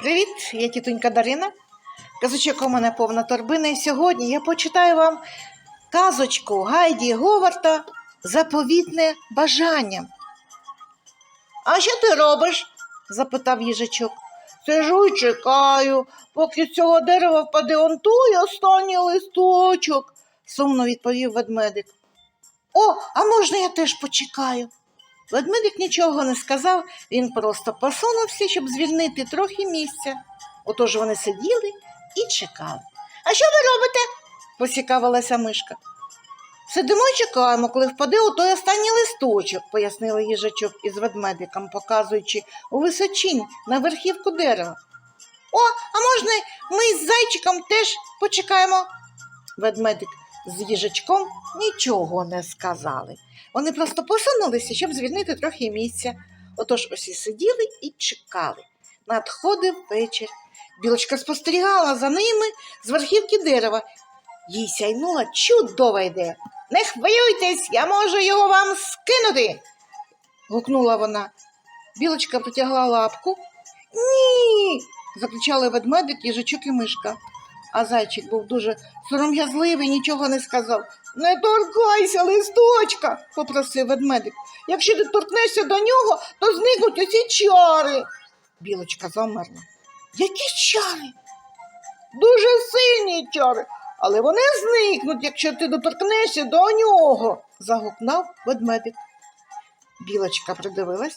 Привіт, я тітонька Дарина. Казочок у мене повна торбина, і сьогодні я почитаю вам казочку Гайді Говарта Заповітне бажання. А що ти робиш? запитав їжачок. Сижу і чекаю, поки з цього дерева впаде он той останній листочок, сумно відповів ведмедик. О, а можна я теж почекаю? Ведмедик нічого не сказав, він просто посунувся, щоб звільнити трохи місця. Отож вони сиділи і чекали. А що ви робите? поцікавилася мишка. Сидимо і чекаємо, коли впаде у той останній листочок, пояснила їжачок із ведмедиком, показуючи у височінь на верхівку дерева. О, а можна ми з зайчиком теж почекаємо? Ведмедик з їжачком нічого не сказали. Вони просто посунулися, щоб звільнити трохи місця. Отож усі сиділи і чекали. Надходив вечір. Білочка спостерігала за ними з верхівки дерева. Їй сяйнула чудова ідея. Не хвилюйтесь, я можу його вам скинути. гукнула вона. Білочка протягла лапку. Ні. закричали ведмедик, їжачок і мишка. А зайчик був дуже сором'язливий, нічого не сказав. Не торкайся листочка, попросив ведмедик. Якщо ти торкнешся до нього, то зникнуть усі чари. Білочка замерла. Які чари? Дуже сильні чари, але вони зникнуть, якщо ти доторкнешся до нього, загукнув ведмедик. Білочка придивилась.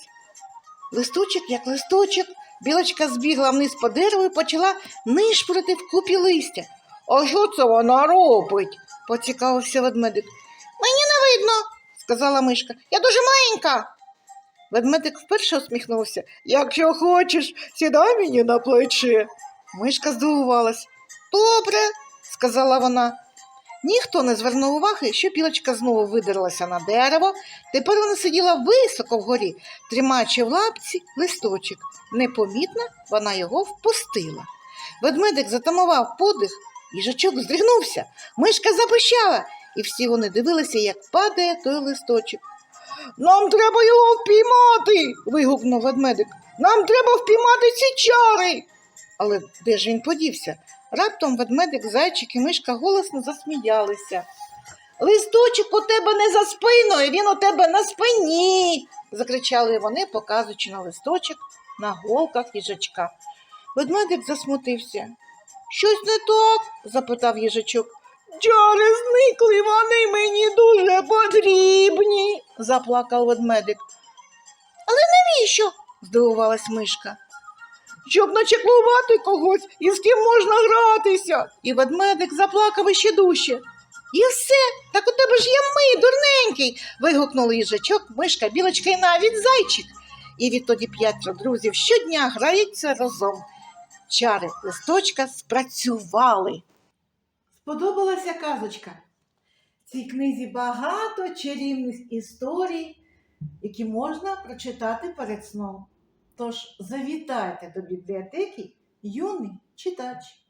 Листочок, як листочок, білочка збігла вниз по дереву і почала нишпорити в купі листя. А що це вона робить? поцікавився ведмедик. Мені не видно, сказала мишка. Я дуже маленька. Ведмедик вперше усміхнувся. Якщо хочеш, сідай мені на плече. Мишка здивувалась. Добре, сказала вона. Ніхто не звернув уваги, що білочка знову видерлася на дерево. Тепер вона сиділа високо вгорі, тримаючи в лапці листочок. Непомітно вона його впустила. Ведмедик затамував подих, їжачок здригнувся, мишка запищала, і всі вони дивилися, як падає той листочок. Нам треба його впіймати. вигукнув ведмедик. Нам треба впіймати ці чари. Але де ж він подівся? Раптом ведмедик, зайчик і мишка голосно засміялися. Листочок у тебе не за спиною, він у тебе на спині. закричали вони, показуючи на листочок на голках їжачка. Ведмедик засмутився. Щось не так? запитав їжачок. Чари зникли, вони мені дуже потрібні, заплакав ведмедик. Але навіщо? здивувалась мишка. Щоб начеклувати когось і з ким можна гратися. І ведмедик заплакав іще дужче. І все, так у тебе ж є ми, дурненький. вигукнули їжачок, мишка, білочка і навіть зайчик. І відтоді п'ятеро друзів щодня граються разом. Чари листочка спрацювали. Сподобалася казочка. В цій книзі багато чарівних історій, які можна прочитати перед сном. Тож завітайте до бібліотеки, юний читач.